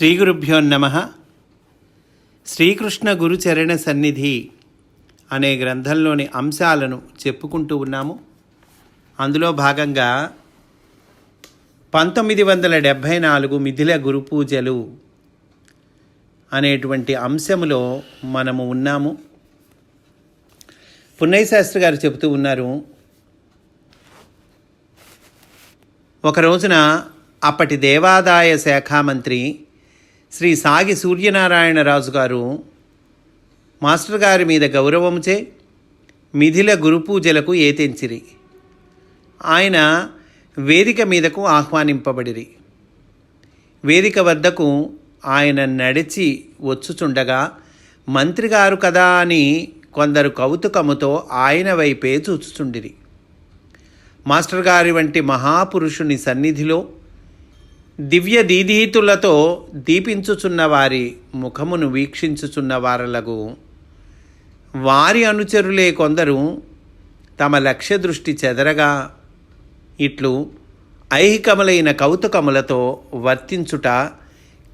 శ్రీ గురుభ్యో నమ. శ్రీకృష్ణ గురుచరణ సన్నిధి అనే గ్రంథంలోని అంశాలను చెప్పుకుంటూ ఉన్నాము. అందులో భాగంగా పంతొమ్మిది వందల డెబ్భై నాలుగు మిథిల గురు పూజలు అనేటువంటి అంశములో మనము ఉన్నాము. పున్నయ్య శాస్త్రి గారు చెబుతూ ఉన్నారు ఒక రోజున అప్పటి దేవాదాయ శాఖ మంత్రి శ్రీ సాగి సూర్యనారాయణరాజు గారు మాస్టర్ గారి మీద గౌరవముచే మిథిల గురుపూజలకు ఏతెంచిరి. ఆయన వేదిక మీదకు ఆహ్వానింపబడిరి. వేదిక వద్దకు ఆయన నడిచి వచ్చుచుండగా మంత్రిగారు కదా అని కొందరు కౌతుకముతో ఆయన వైపే చూచుచుండిరి. మాస్టర్ గారి వంటి మహాపురుషుని సన్నిధిలో దివ్య దీదీతులతో దీపించుచున్న వారి ముఖమును వీక్షించుచున్న వారలకు వారి అనుచరులే కొందరు తమ లక్ష్య దృష్టి చెదరగా ఇట్లు ఐహికములైన కౌతుకములతో వర్తించుట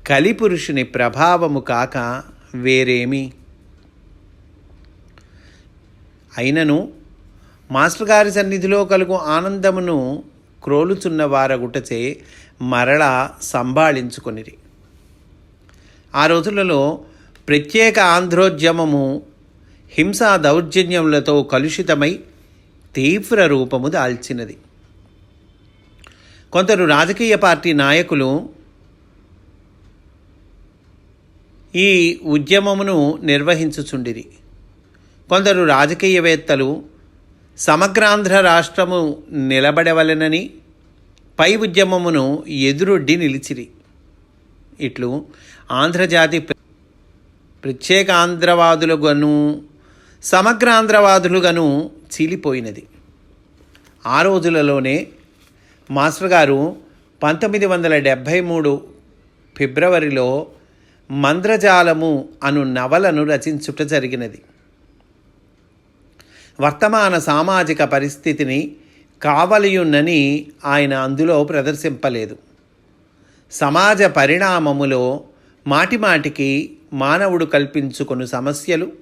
కలిపురుషుని ప్రభావము కాక వేరేమి. అయినను మాస్టర్ గారి సన్నిధిలో కలుగు ఆనందమును క్రోలుచున్న వారగుటచే మరలా సంభాళించుకొనిరి. ఆ రోజులలో ప్రత్యేక ఆంధ్రోద్యమము హింసా దౌర్జన్యములతో కలుషితమై తీవ్ర రూపము దాల్చినది. కొందరు రాజకీయ పార్టీ నాయకులు ఈ ఉద్యమమును నిర్వహించుచుండిరి. కొందరు రాజకీయవేత్తలు సమగ్రాంధ్ర రాష్ట్రము నిలబడవలెనని పై ఉద్యమమును ఎదురొడ్డి నిలిచిరి. ఇట్లు ఆంధ్రజాతి ప్ర- ప్రత్యేక ఆంధ్రవాదులుగాను సమగ్రాంధ్రవాదులుగాను చీలిపోయినది. ఆ రోజులలోనే మాస్టర్ గారు పంతొమ్మిది వందల డెబ్భై మూడు ఫిబ్రవరిలో మంద్రజాలము అను నవలను రచించుట జరిగినది. వర్తమాన సామాజిక పరిస్థితిని కావలియున్నని ఆయన అందులో ప్రదర్శింపలేదు. సమాజ పరిణామములో మాటిమాటికి మానవుడు కల్పించుకుని సమస్యలు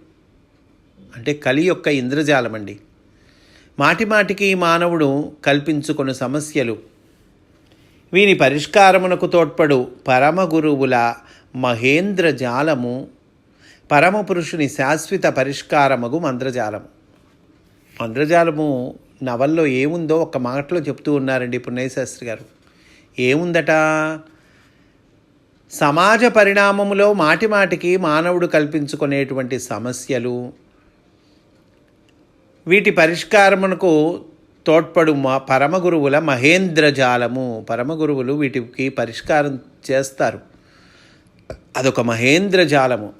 అంటే కలి యొక్క ఇంద్రజాలమండి. మాటిమాటికి మానవుడు కల్పించుకుని సమస్యలు. వీని పరిష్కారమునకు తోడ్పడు పరమ గురువుల మహేంద్ర జాలము పరమపురుషుని శాశ్వత పరిష్కారమగు మంద్రజాలము. మంద్రజాలము నవల్లో ఏముందో ఒక మాటలో చెప్తూ ఉన్నారండి పుణ్యశాస్త్రి గారు. ఏముందట? సమాజ పరిణామములో మాటిమాటికి మానవుడు కల్పించుకునేటువంటి సమస్యలు వీటి పరిష్కారమునకు తోడ్పడు మా పరమగురువుల మహేంద్రజాలము పరమగురువులు వీటికి పరిష్కారం చేస్తారు. అదొక మహేంద్రజాలము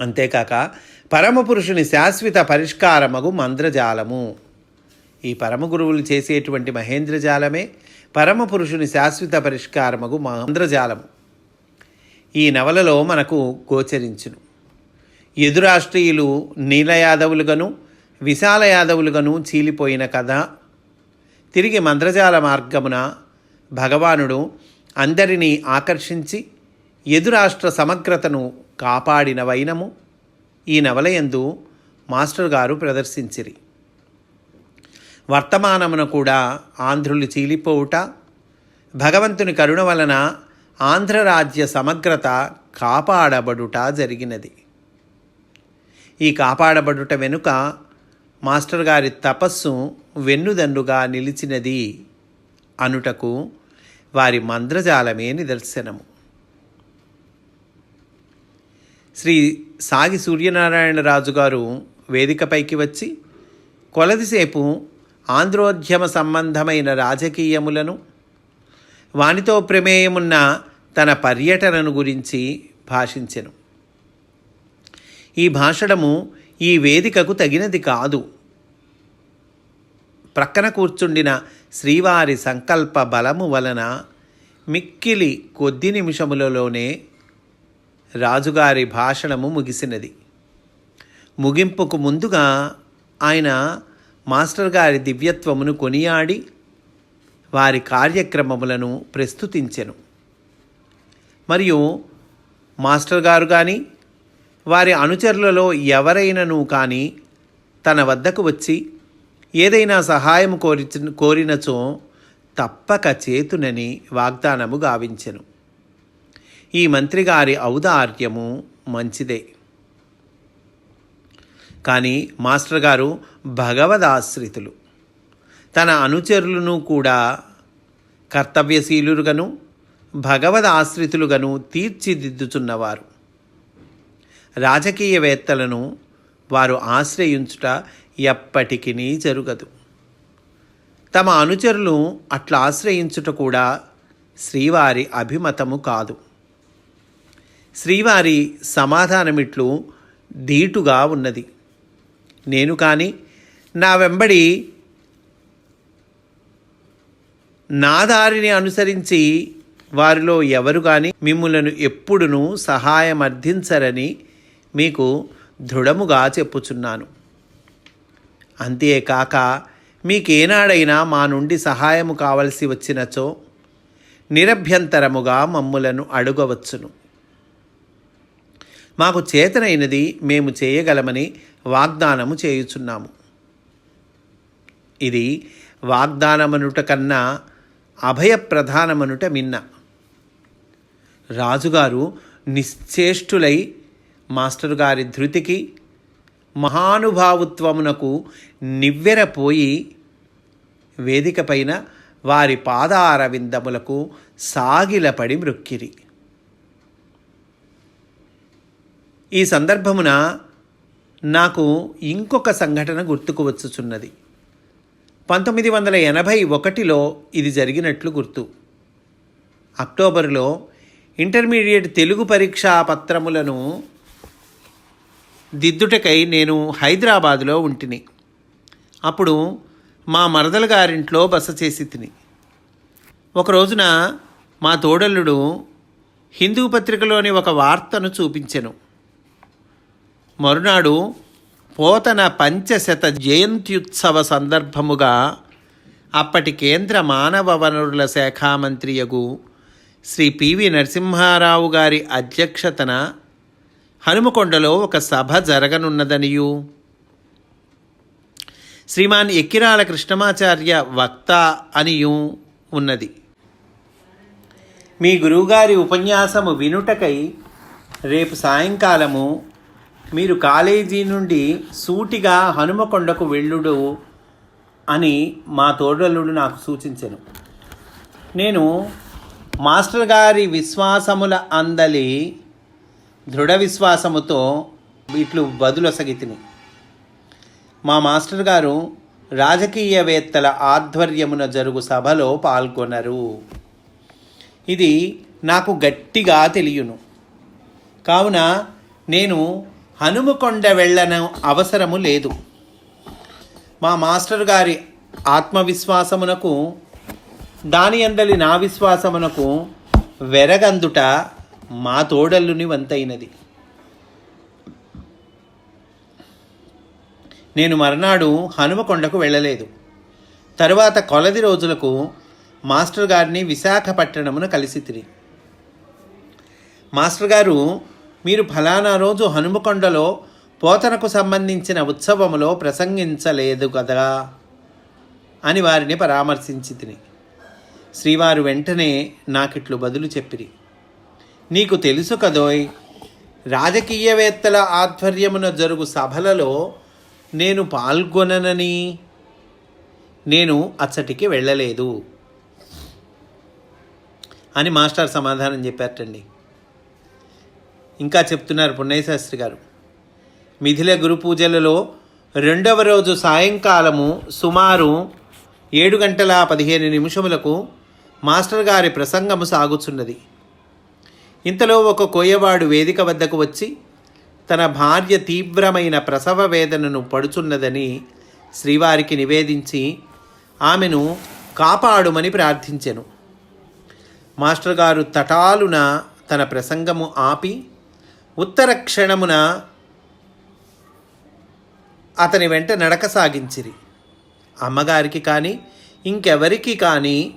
అంతేకాక పరమపురుషుని శాశ్వత పరిష్కారమగు మంద్రజాలము ఈ పరమగురువులు చేసేటువంటి మహేంద్రజాలమే పరమపురుషుని శాశ్వత పరిష్కారమగు మంద్రజాలము ఈ నవలలో మనకు గోచరించును. ఎదురాష్ట్రీయులు నీల యాదవులుగాను విశాల యాదవులుగాను చీలిపోయిన కథ. తిరిగి మంత్రజాల మార్గమున భగవానుడు అందరినీ ఆకర్షించి ఎదురాష్ట్ర సమగ్రతను కాపాడిన వైనము. ఈ నవలయందు మాస్టర్ గారు ప్రదర్శించిరి. వర్తమానమున కూడా ఆంధ్రులు చీలిపోవుట భగవంతుని కరుణ వలన ఆంధ్రరాజ్య సమగ్రత కాపాడబడుట జరిగినది. ఈ కాపాడబడుట వెనుక మాస్టర్ గారి తపస్సు వెన్నుదన్నుగా నిలిచినది అనుటకు వారి మంద్రజాలమే నిదర్శనము. శ్రీ సాగి సూర్యనారాయణరాజు గారు వేదికపైకి వచ్చి కొలదిసేపు ఆంధ్రోద్యమ సంబంధమైన రాజకీయములను వానితో ప్రమేయమున్న తన పర్యటనను గురించి భాషించెను. ఈ భాషణము ఈ వేదికకు తగినది కాదు. ప్రక్కన కూర్చుండిన శ్రీవారి సంకల్ప బలము వలన మిక్కిలి కొద్ది నిమిషములలోనే రాజుగారి భాషణము ముగిసినది. ముగింపుకు ముందుగా ఆయన మాస్టర్ గారి దివ్యత్వమును కొనియాడి వారి కార్యక్రమములను ప్రస్తుతించెను. మరియు మాస్టర్ గారు కానీ వారి అనుచరులలో ఎవరైనను కానీ తన వద్దకు వచ్చి ఏదైనా సహాయం కోరి కోరినచో తప్పక చేతునని వాగ్దానము గావించెను. ఈ మంత్రిగారి ఔదార్యము మంచిదే. కానీ మాస్టర్ గారు భగవదాశ్రితులు. తన అనుచరులను కూడా కర్తవ్యశీలురుగను భగవదాశ్రితులుగను తీర్చిదిద్దుచున్నవారు. రాజకీయవేత్తలను వారు ఆశ్రయించుట ఎప్పటికీ జరుగదు. తమ అనుచరులు అట్లా ఆశ్రయించుట కూడా శ్రీవారి అభిమతము కాదు. శ్రీవారి సమాధానమిట్లు ధీటుగా ఉన్నది. నేను కానీ నా వెంబడి నా దారిని అనుసరించి వారిలో ఎవరు కానీ మిమ్ములను ఎప్పుడునూ సహాయమర్థించరని మీకు దృఢముగా చెప్పుచున్నాను. అంతేకాక మీకేనాడైనా మా నుండి సహాయము కావలసి వచ్చినచో నిరభ్యంతరముగా మమ్ములను అడుగవచ్చును. మాకు చేతనైనది మేము చేయగలమని వాగ్దానము చేయుచున్నాము. ఇది వాగ్దానమనుట కన్నా అభయప్రధానమనుట మిన్న. రాజుగారు నిశ్చేష్టులై మాస్టర్ గారి ధృతికి మహానుభావుత్వమునకు నివ్వెరపోయి వేదికపైన వారి పాదారవిందములకు సాగిలపడి మృక్కిరి. ఈ సందర్భమున నాకు ఇంకొక సంఘటన గుర్తుకు వచ్చుచున్నది. పంతొమ్మిది వందల ఎనభై ఒకటిలో ఇది జరిగినట్లు గుర్తు. అక్టోబరులో ఇంటర్మీడియట్ తెలుగు పరీక్షా పత్రములను దిద్దుటకై నేను హైదరాబాదులో ఉంటిని. అప్పుడు మా మరదల గారింట్లో బస చేసి తిని. ఒక రోజున మా తోడల్లుడు హిందూ పత్రికలోని ఒక వార్తను చూపించెను. మరునాడు పోతన పంచశత జయంత్యుత్సవ సందర్భముగా అప్పటి కేంద్ర మానవ వనరుల శాఖ మంత్రియగు శ్రీ పివి నరసింహారావు గారి అధ్యక్షతన హనుమకొండలో ఒక సభ జరగనున్నదనియు. శ్రీమాన్ ఎక్కిరాల కృష్ణమాచార్య వక్త అనియు ఉన్నది. మీ గురువుగారి ఉపన్యాసము వినుటకై రేపు సాయంకాలము మీరు కాలేజీ నుండి సూటిగా హనుమకొండకు వెళ్ళుడు అని మా తోడలుడు నాకు సూచించెను. నేను మాస్టర్ గారి విశ్వాసముల అందలి దృఢ విశ్వాసముతో ఇట్లు బదులొసగితిని. మా మాస్టర్ గారు రాజకీయవేత్తల ఆధ్వర్యమున జరుగు సభలో పాల్గొనరు. ఇది నాకు గట్టిగా తెలియను. కావున నేను హనుమకొండ వెళ్ళన అవసరము లేదు. మా మాస్టర్ గారి ఆత్మవిశ్వాసమునకు దాని అందలి నా విశ్వాసమునకు వెరగందుట మా తోడల్లుని వంతైనది. నేను మర్నాడు హనుమకొండకు వెళ్ళలేదు. తరువాత కొలది రోజులకు మాస్టర్ గారిని విశాఖపట్టణమున కలిసి తిరిగి మాస్టర్ గారు మీరు ఫలానా రోజు హనుమకొండలో పోతనకు సంబంధించిన ఉత్సవములో ప్రసంగించలేదు కదా అని వారిని పరామర్శించి తిని శ్రీవారు వెంటనే నాకిట్లు బదులు చెప్పిరి. నీకు తెలుసు కదోయ్ రాజకీయవేత్తల ఆధ్వర్యమున జరుగు సభలలో నేను పాల్గొననని నేను అచ్చటికి వెళ్ళలేదు అని మాస్టర్ సమాధానం చెప్పారటండి. ఇంకా చెప్తున్నారు పుణ్యశాస్త్రి గారు. మిథిల గురు పూజలలో రెండవ రోజు సాయంకాలము సుమారు ఏడు గంటల పదిహేను నిమిషములకు మాస్టర్ గారి ప్రసంగము సాగుచున్నది. ఇంతలో ఒక కోయవాడు వేదిక వద్దకు వచ్చి తన భార్య తీవ్రమైన ప్రసవ వేదనను పడుచున్నదని శ్రీవారికి నివేదించి ఆమెను కాపాడుమని ప్రార్థించెను. మాస్టర్ గారు తటాలున తన ప్రసంగము ఆపి ఉత్తర క్షణమున అతని వెంట నడక సాగించిరి. అమ్మగారికి కానీ ఇంకెవరికి కానీ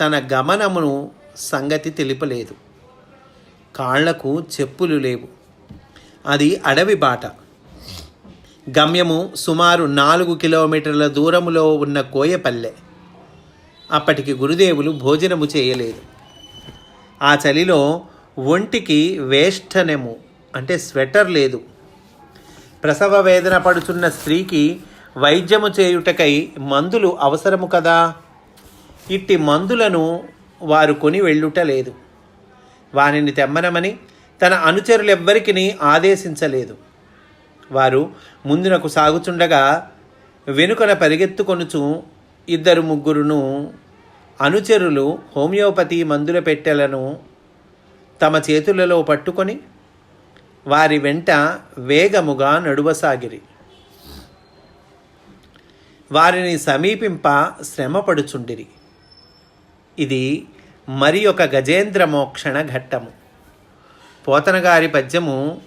తన గమనమును సంగతి తెలిపలేదు. కాళ్ళకు చెప్పులు లేవు. అది అడవి బాట. గమ్యము సుమారు నాలుగు కిలోమీటర్ల దూరములో ఉన్న కోయపల్లె. అప్పటికి గురుదేవులు భోజనము చేయలేదు. ఆ చలిలో ఒంటికి వేష్టనెము అంటే స్వెటర్ లేదు. ప్రసవ వేదన పడుచున్న స్త్రీకి వైద్యము చేయుటకై మందులు అవసరము కదా? ఇట్టి మందులను వారు కొని వెళ్ళుట లేదు. వానిని తెమ్మనమని తన అనుచరులెవ్వరికీ ఆదేశించలేదు. వారు ముందునకు సాగుచుండగా వెనుకన పరిగెత్తుకొనుచు ఇద్దరు ముగ్గురును అనుచరులు హోమియోపతి మందుల పెట్టెలను తమ చేతులలో పట్టుకొని వారి వెంట వేగముగా నడువసాగిరి. వారిని సమీపింప శ్రమపడుచుండిరి. ఇది మరి ఒక గజేంద్ర మోక్షణ ఘట్టము. పోతనగారి పద్యము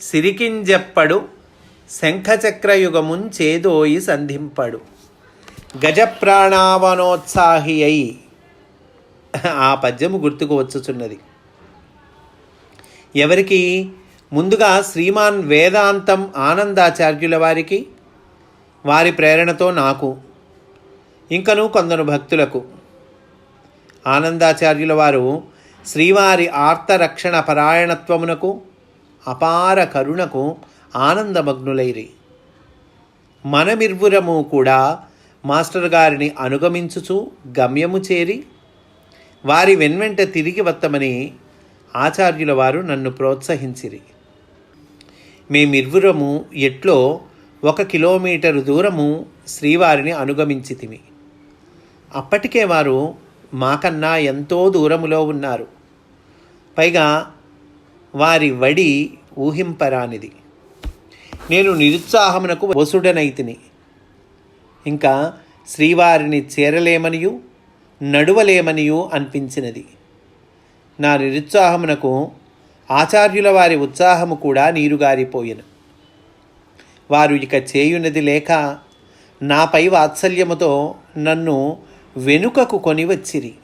సిరికింజెప్పడు శంఖచక్రయుగముంచేదోయి సంధింపడు. గజప్రాణావనోత్సాహి అయి ఆ పద్యము గుర్తుకు వచ్చుచున్నది. ఎవరికి ముందుగా శ్రీమాన్ వేదాంతం ఆనందాచార్యుల వారికి వారి ప్రేరణతో నాకు ఇంకను కొందరు భక్తులకు. ఆనందాచార్యుల వారు శ్రీవారి ఆర్తరక్షణ పరాయణత్వమునకు అపార కరుణకు ఆనందమగ్నులైరి. మనమిర్వురము కూడా మాస్టర్ గారిని అనుగమించుచు గమ్యము చేరి వారి వెన్వెంట తిరిగి వత్తమని ఆచార్యుల వారు నన్ను ప్రోత్సహించిరి. మేమిర్వురము ఎట్లో ఒక కిలోమీటరు దూరము శ్రీవారిని అనుగమించితిమి. అప్పటికే వారు మాకన్నా ఎంతో దూరములో ఉన్నారు. పైగా వారి వడి ఊహింపరానిది. నేను నిరుత్సాహమునకు వసుడనైతిని. ఇంకా శ్రీవారిని చేరలేమనియు నడువలేమనియు అనిపించినది. నా నిరుత్సాహమునకు ఆచార్యుల వారి ఉత్సాహము కూడా నీరుగారిపోయెను. వారు ఇక చేయునది లేక నాపై వాత్సల్యముతో నన్ను వెనుకకు కొని వచ్చిరి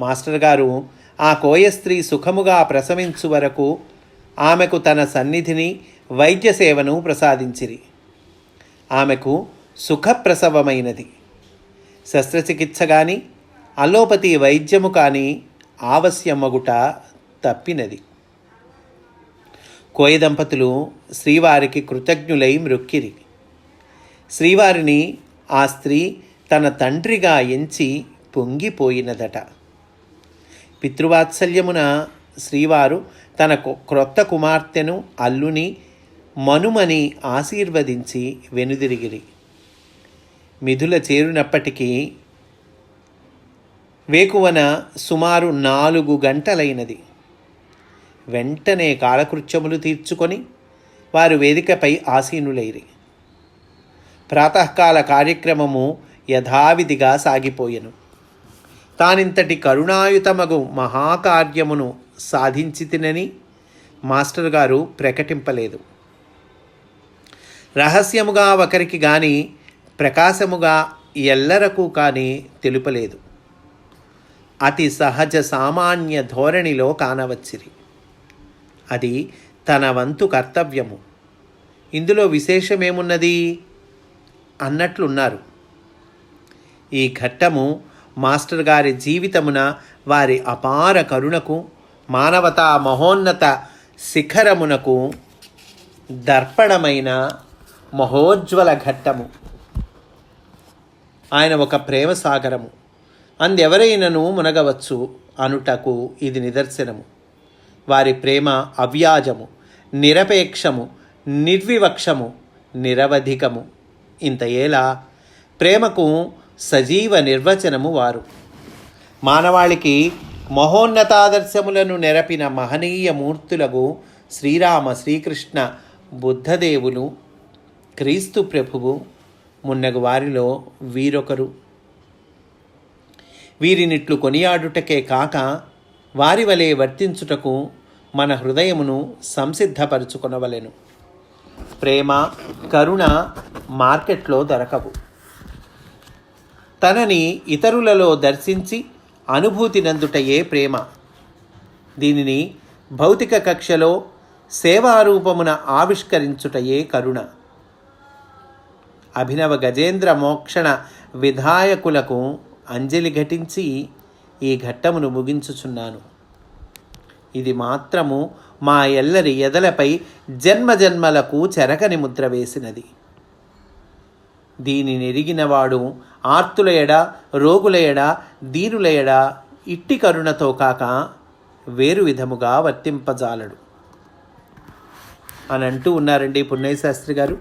మాస్టర్ గారు ఆ కోయ స్త్రీ సుఖముగా ప్రసవించు వరకు ఆమెకు తన సన్నిధిని వైద్య సేవను ప్రసాదించిరి. ఆమెకు సుఖప్రసవమైనది. శస్త్రచికిత్స కానీ అలోపతి వైద్యము కానీ ఆవశ్యమగుట తప్పినది. కోయ దంపతులు శ్రీవారికి కృతజ్ఞులై మృక్కిరి. శ్రీవారిని ఆ స్త్రీ తన తండ్రిగా ఎంచి పొంగిపోయినదట. పితృవాత్సల్యమున శ్రీవారు తన క్రొత్త కుమార్తెను అల్లుని మనుమని ఆశీర్వదించి వెనుదిరిగిరి. మిథుల చేరునప్పటికీ వేకువన సుమారు నాలుగు గంటలైనది. వెంటనే కాలకృత్యములు తీర్చుకొని వారు వేదికపై ఆసీనులైరి. ప్రాతకాల కార్యక్రమము యథావిధిగా సాగిపోయెను. తానింతటి కరుణాయుతమగు మహాకార్యమును సాధించి తినని మాస్టర్ గారు ప్రకటింపలేదు. రహస్యముగా ఒకరికి గాని ప్రకాశముగా ఎల్లరకు కానీ తెలుపలేదు. అతి సహజ సామాన్య ధోరణిలో కానవచ్చిరి. అది తన వంతు కర్తవ్యము. ఇందులో విశేషమేమున్నది? అన్నట్లున్నారు. ఈ ఘట్టము మాస్టర్ గారి జీవితమున వారి అపార కరుణకు మానవతా మహోన్నత శిఖరమునకు దర్పణమైన మహోజ్వల ఘట్టము. ఆయన ఒక ప్రేమ సాగరము అందెవరైనను మునగవచ్చు అనుటకు ఇది నిదర్శనము. వారి ప్రేమ అవ్యాజము నిరపేక్షము నిర్వివక్షము నిరవధికము. ఇంత ప్రేమకు సజీవ నిర్వచనము వారు. మానవాళికి మహోన్నతాదర్శములను నెరపిన మహనీయ మూర్తులకు శ్రీరామ శ్రీకృష్ణ బుద్ధదేవులు క్రీస్తు ప్రభువు మున్నగు వారిలో వీరొకరు. వీరినిట్లు కొనియాడుటకే కాక వారి వలె వర్తించుటకు మన హృదయమును సంసిద్ధపరుచుకొనవలెను. ప్రేమ కరుణ మార్కెట్లో దొరకవు. తనని ఇతరులలో దర్శించి అనుభూతి నందుటయే ప్రేమ. దీనిని భౌతిక కక్షలో సేవారూపమున ఆవిష్కరించుటయే కరుణ. అభినవ గజేంద్ర మోక్షణ విధాయకులకు అంజలి ఘటించి ఈ ఘట్టమును ముగించుచున్నాను. ఇది మాత్రము మా ఎల్లరి ఎదలపై జన్మజన్మలకు చెరకని ముద్ర వేసినది. దీనిని ఎరిగినవాడు ఆర్తుల ఎడ రోగుల ఎడ ఎడ ఇట్టి కరుణతో కాక వేరు విధముగా వర్తింపజాలడు. అని అంటూ ఉన్నారండి పున్నయ్య శాస్త్రి గారు.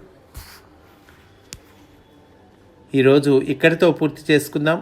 ఈరోజు ఇక్కడితో పూర్తి చేసుకుందాం.